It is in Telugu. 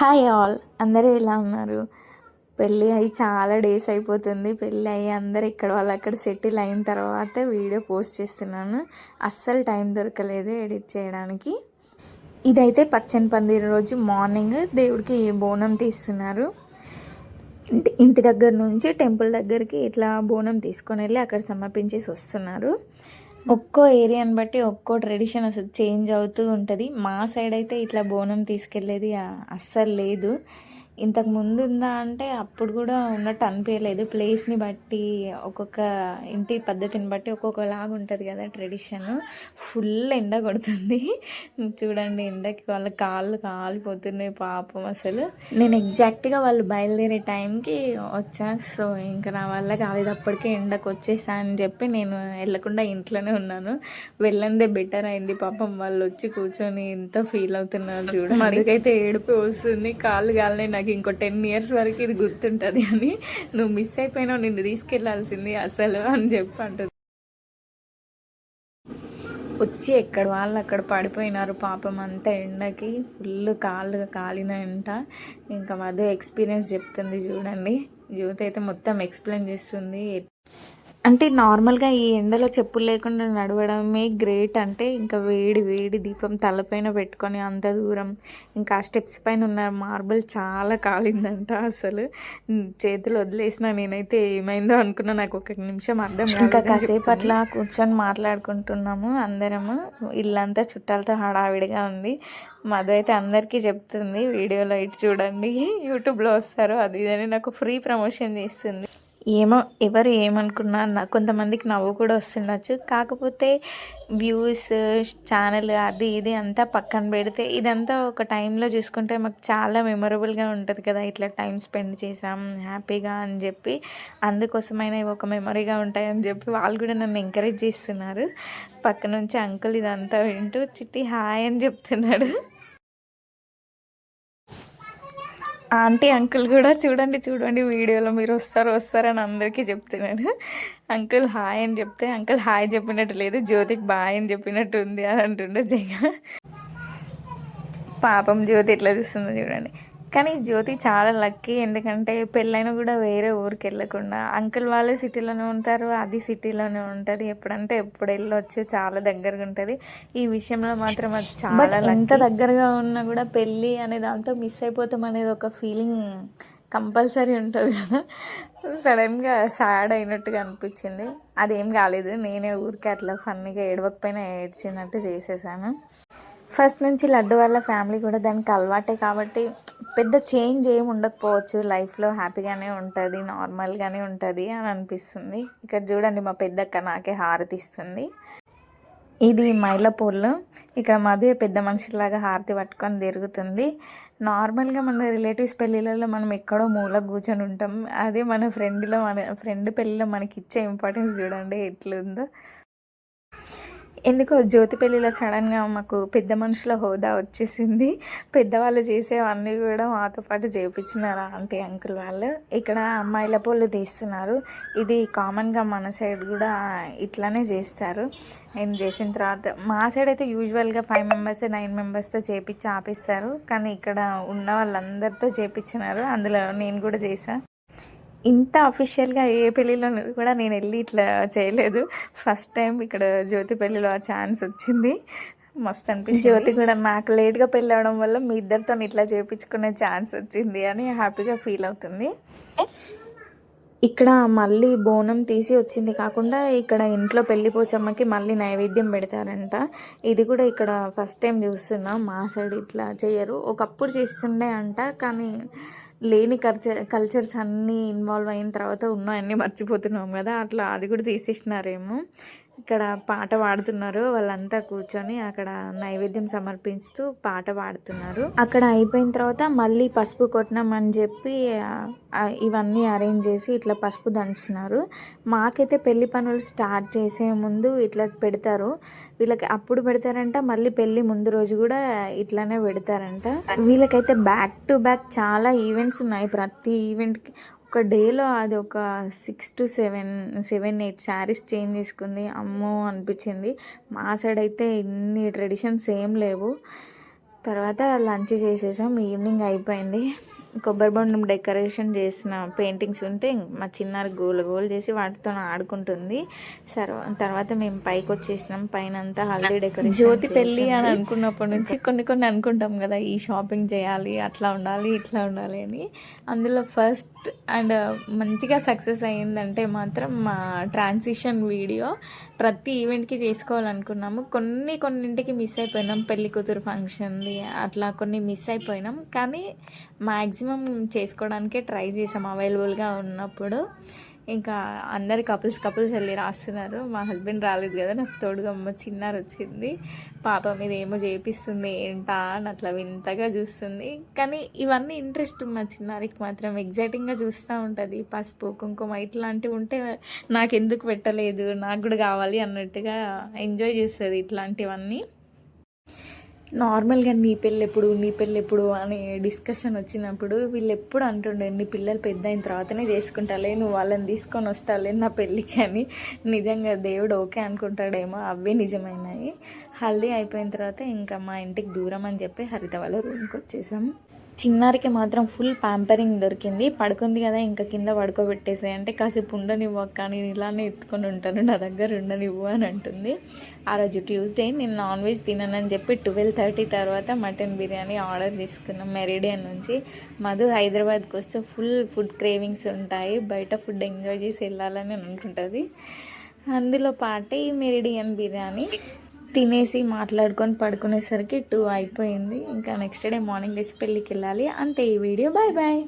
Hi all. అందరూ ఎలా ఉన్నారు? పెళ్ళి అయ్యి చాలా డేస్ అయిపోతుంది. పెళ్ళి అయ్యి అందరు ఇక్కడ వాళ్ళు అక్కడ సెటిల్ అయిన తర్వాత వీడియో పోస్ట్ చేస్తున్నాను. అస్సలు టైం దొరకలేదు ఎడిట్ చేయడానికి. ఇదైతే పచ్చని పందిరి రోజు మార్నింగ్ దేవుడికి బోనం తీస్తున్నారు. ఇంటి ఇంటి దగ్గర నుంచి టెంపుల్ దగ్గరికి ఇట్లా బోనం తీసుకొని వెళ్ళి అక్కడ సమర్పించేసి వస్తున్నారు. ఒక్కో ఏరియాని బట్టి ఒక్కో ట్రెడిషన్ అసలు చేంజ్ అవుతూ ఉంటుంది. మా సైడ్ అయితే ఇట్లా బోనం తీసుకెళ్ళేది అస్సలు లేదు. ఇంతకు ముందు ఉందా అంటే అప్పుడు కూడా ఉన్నట్టు అనిపించలేదు ప్లేస్ని బట్టి ఒక్కొక్క ఇంటి పద్ధతిని బట్టి ఒక్కొక్కలాగా ఉంటుంది కదా ట్రెడిషన్ ఫుల్ ఎండ కొడుతుంది. చూడండి ఎండకి వాళ్ళ కాళ్ళు కాలిపోతున్నాయి పాపం అసలు. నేను ఎగ్జాక్ట్గా వాళ్ళు బయలుదేరే టైంకి వచ్చా. సో ఇంకా నా వల్ల కాలేదు. అప్పటికే ఎండకు వచ్చేసా అని చెప్పి నేను వెళ్ళకుండా ఇంట్లోనే ఉన్నాను. వెళ్ళందే బెటర్ అయింది. పాపం వాళ్ళు వచ్చి కూర్చొని ఎంత ఫీల్ అవుతున్నారు చూడండి. మరికైతే ఏడుపు వస్తుంది. కాళ్ళు కాలనే నాకు ఇంకో టెన్ ఇయర్స్ వరకు ఇది గుర్తుంటుంది అని. నువ్వు మిస్ అయిపోయినావు నిన్ను తీసుకెళ్ళాల్సింది అసలు అని చెప్పి అంటుంది. వచ్చి ఎక్కడ వాళ్ళు అక్కడ పడిపోయినారు పాపం అంతా ఎండకి. ఫుల్ కాళ్ళు కాలిన ఎంట ఇంకా మధు ఎక్స్పీరియన్స్ చెప్తుంది చూడండి. జ్యోతి అయితే మొత్తం ఎక్స్ప్లెయిన్ చేస్తుంది. అంటే నార్మల్గా ఈ ఎండలో చెప్పులు లేకుండా నడవడమే గ్రేట్. అంటే ఇంకా వేడి వేడి దీపం తలపైన పెట్టుకొని అంత దూరం ఇంకా ఆ స్టెప్స్ పైన ఉన్న మార్బుల్ చాలా కాలిందంట అసలు. చేతులు వదిలేసిన నేనైతే ఏమైందో అనుకున్నా నాకు ఒక నిమిషం అర్థం ఇంకా కాసేపు అట్లా కూర్చొని మాట్లాడుకుంటున్నాము అందరము. ఇల్లంతా చుట్టాలతో హడావిడిగా ఉంది. మధు అయితే అందరికీ చెప్తుంది వీడియోలో ఇటు చూడండి యూట్యూబ్లో వస్తారు అది ఇది అని. నాకు ఫ్రీ ప్రమోషన్ చేస్తుంది. ఏమో ఎవరు ఏమనుకున్నా కొంతమందికి నవ్వు కూడా వస్తుండొచ్చు. కాకపోతే వ్యూస్ ఛానల్ అది ఇది అంతా పక్కన పెడితే ఇదంతా ఒక టైంలో చూసుకుంటే మాకు చాలా మెమొరబుల్గా ఉంటుంది కదా ఇట్లా టైం స్పెండ్ చేసాం హ్యాపీగా అని చెప్పి. అందుకోసమైనా ఇవి ఒక మెమరీగా ఉంటాయని చెప్పి వాళ్ళు కూడా నన్ను ఎంకరేజ్ చేస్తున్నారు. పక్క నుంచి అంకుల్ ఇదంతా వింటూ చిట్టి హాయ్ అని చెప్తున్నాడు. ఆంటీ అంకుల్ కూడా చూడండి చూడండి వీడియోలో మీరు వస్తారు వస్తారని అందరికీ చెప్తున్నాడు అంకుల్ హాయ్ అని చెప్తే అంకుల్ హాయ్ చెప్పినట్టు లేదు జ్యోతికి బాయ్ అని చెప్పినట్టు ఉంది అని అంటుండే జగ. పాపం జ్యోతి ఎట్లా చూస్తుందో చూడండి. కానీ జ్యోతి చాలా లక్కీ. ఎందుకంటే పెళ్ళైన కూడా వేరే ఊరికి వెళ్ళకుండా అంకుల్ వాళ్ళే సిటీలోనే ఉంటారు అది సిటీలోనే ఉంటుంది. ఎప్పుడంటే ఎప్పుడు వెళ్ళొచ్చు చాలా దగ్గరగా ఉంటుంది. ఈ విషయంలో మాత్రం అది చాలా ఎంత దగ్గరగా ఉన్నా కూడా పెళ్ళి అనే దాంతో మిస్ అయిపోతాం అనేది ఒక ఫీలింగ్ కంపల్సరీ ఉంటుంది కదా. సడన్గా సాడ్ అయినట్టుగా అనిపించింది. అదేం కాలేదు. నేనే ఊరికే అట్లా ఫన్నీగా ఏడవకపోయినా ఏడ్చినట్టు చేసేసాను. ఫస్ట్ నుంచి లడ్డు వాళ్ళ ఫ్యామిలీ కూడా దానికి అలవాటే కాబట్టి పెద్ద చేంజ్ ఏమి ఉండకపోవచ్చు. లైఫ్లో హ్యాపీగానే ఉంటుంది నార్మల్గానే ఉంటుంది అని అనిపిస్తుంది. ఇక్కడ చూడండి మా పెద్దక్క నాకే హారతి ఇస్తుంది ఇది మైలపూర్లో ఇక్కడ మధు పెద్ద మనిషిలాగా హారతి పట్టుకొని తిరుగుతుంది. నార్మల్గా మన రిలేటివ్స్ పెళ్ళిళ్ళలో మనం ఎక్కడో మూల కూర్చొని ఉంటాం. అదే మన ఫ్రెండ్లో మన ఫ్రెండ్ పెళ్ళిలో మనకి ఇచ్చే ఇంపార్టెన్స్ చూడండి ఎట్లుందో. ఎందుకో జ్యోతి పెళ్ళిలో సడన్గా మాకు పెద్ద మనుషుల హోదా వచ్చేసింది. పెద్దవాళ్ళు చేసేవన్నీ కూడా మాతో పాటు చేయించినారు ఆంటీ అంకుల్ వాళ్ళు. ఇక్కడ అమ్మాయిల పూలు తీస్తున్నారు. ఇది కామన్గా మన సైడ్ కూడా ఇట్లానే చేస్తారు. నేను చేసిన తర్వాత మా సైడ్ అయితే యూజువల్గా ఫైవ్ మెంబర్స్ నైన్ మెంబర్స్తో చేపించి ఆపిస్తారు. కానీ ఇక్కడ ఉన్న వాళ్ళందరితో చేపించినారు. అందులో నేను కూడా చేశాను ఇంత అఫీషియల్గా ఏ పెళ్ళిలో కూడా నేను వెళ్ళి ఇట్లా చేయలేదు. ఫస్ట్ టైం ఇక్కడ జ్యోతి పెళ్ళిలో ఆ ఛాన్స్ వచ్చింది. మస్తు అనిపించింది. జ్యోతి కూడా నాకు లేట్గా పెళ్ళి అవడం వల్ల మీ ఇద్దరితో ఇట్లా చేయించుకునే ఛాన్స్ వచ్చింది అని హ్యాపీగా ఫీల్ అవుతుంది. ఇక్కడ మళ్ళీ బోనం తీసి వచ్చింది కాకుండా ఇక్కడ ఇంట్లో పెళ్ళి పోచమ్మకి మళ్ళీ నైవేద్యం పెడతారంట. ఇది కూడా ఇక్కడ ఫస్ట్ టైం చూస్తున్నాం. మా సైడ్ ఇట్లా చేయరు. ఒకప్పుడు చేస్తుండే అంట కానీ లేని కల్చర్ కల్చర్స్ అన్నీ ఇన్వాల్వ్ అయిన తర్వాత ఉన్నాయన్నీ మర్చిపోతున్నాం కదా. అట్లా అది కూడా తీసేసినారేమో. ఇక్కడ పాట పాడుతున్నారు వాళ్ళంతా కూర్చొని అక్కడ నైవేద్యం సమర్పిస్తూ పాట పాడుతున్నారు. అక్కడ అయిపోయిన తర్వాత మళ్ళీ పసుపు కొట్టినాం అని చెప్పి ఇవన్నీ అరేంజ్ చేసి ఇట్లా పసుపు దంచుతున్నారు మాకైతే పెళ్ళి పనులు స్టార్ట్ చేసే ముందు ఇట్లా పెడతారు. వీళ్ళకి అప్పుడు పెడతారంట మళ్ళీ పెళ్ళి ముందు రోజు కూడా ఇట్లానే పెడతారంట. వీళ్ళకైతే బ్యాక్ టు బ్యాక్ చాలా ఈవెంట్స్ ఉన్నాయి. ప్రతి ఈవెంట్కి ఒక డేలో అది ఒక six to seven seven eight saris change చేసుకుంది. అమ్మో అనిపించింది. మా సైడ్ అయితే ఇన్ని ట్రెడిషన్స్ ఏం లేవు. తర్వాత లంచ్ చేసేసాం. ఈవినింగ్ అయిపోయింది. కొబ్బరి బొండం డెకరేషన్ చేసిన పెయింటింగ్స్ ఉంటే మా చిన్నారి గోల గోలు చేసి వాటితో ఆడుకుంటుంది. సర్వ తర్వాత మేము పైకి వచ్చేసినాం. పైన అంతా హల్దీ డెకరేషన్ జ్యోతి పెళ్ళి అని అనుకున్నప్పటి నుంచి కొన్ని కొన్ని అనుకుంటాం కదా ఈ షాపింగ్ చేయాలి అట్లా ఉండాలి ఇట్లా ఉండాలి అని. అందులో ఫస్ట్ అండ్ మంచిగా సక్సెస్ అయ్యిందంటే మాత్రం మా ట్రాన్సిషన్ వీడియో ప్రతి ఈవెంట్కి చేసుకోవాలనుకున్నాము. కొన్ని కొన్నింటికి మిస్ అయిపోయినాం. పెళ్ళి కూతురు ఫంక్షన్ది అట్లా కొన్ని మిస్ అయిపోయినాం. కానీ మ్యాక్సిమం చేసుకోవడానికే ట్రై చేసాం అవైలబుల్గా ఉన్నప్పుడు. ఇంకా అందరు కపుల్స్ కపుల్స్ వెళ్ళి రాస్తున్నారు. మా హస్బెండ్ రాలేదు కదా నాకు తోడుగా అమ్మ చిన్నారు వచ్చింది. పాప మీద ఏమో చేపిస్తుంది ఏంటా అని అట్లా వింతగా చూస్తుంది. కానీ ఇవన్నీ ఇంట్రెస్ట్ మా చిన్నారికి మాత్రం ఎగ్జైటింగ్గా చూస్తూ ఉంటుంది. పసుపు కుంకుమ ఇట్లాంటివి ఉంటే నాకు ఎందుకు పెట్టలేదు నాకు కూడా కావాలి అన్నట్టుగా ఎంజాయ్ చేస్తుంది ఇట్లాంటివన్నీ. నార్మల్గా నీ పెళ్ళి ఎప్పుడు నీ పెళ్ళి ఎప్పుడు అని డిస్కషన్ వచ్చినప్పుడు వీళ్ళు ఎప్పుడు అంటుండే నీ పిల్లలు పెద్ద అయిన తర్వాతనే చేసుకుంటాలే నువ్వు వాళ్ళని తీసుకొని వస్తాలే నా పెళ్ళికి అని. నిజంగా దేవుడు ఓకే అనుకుంటాడేమో అవే నిజమైనాయి. హల్దీ అయిపోయిన తర్వాత ఇంకా మా ఇంటికి దూరం అని చెప్పి హరిత వాళ్ళ రూమ్కి వచ్చేసాం చిన్నారికి మాత్రం ఫుల్ ప్యాంపరింగ్ దొరికింది. పడుకుంది కదా ఇంకా కింద పడుకోబెట్టేసాయి అంటే కాసేపు ఉండనివ్వు అక్క నేను ఇలానే ఎత్తుకొని ఉంటాను నా దగ్గర ఉండనివ్వు అని అంటుంది. ఆ రోజు ట్యూస్డే నేను నాన్ వెజ్ తిననని చెప్పి ట్వెల్వ్ థర్టీ తర్వాత మటన్ బిర్యానీ ఆర్డర్ తీసుకున్నాం మెరిడియన్ నుంచి. మధు హైదరాబాద్కి వస్తే ఫుల్ ఫుడ్ క్రేవింగ్స్ ఉంటాయి బయట ఫుడ్ ఎంజాయ్ చేసి వెళ్ళాలని అనుకుంటుంది. అందులో పాటే ఈ మెరిడియన్ బిర్యానీ. తినేసి మాట్లాడుకొని పడుకునేసరికి టూ అయిపోయింది. ఇంకా నెక్స్ట్ డే మార్నింగ్ లేచి పెళ్ళికి వెళ్ళాలి. అంతే ఈ వీడియో. Bye bye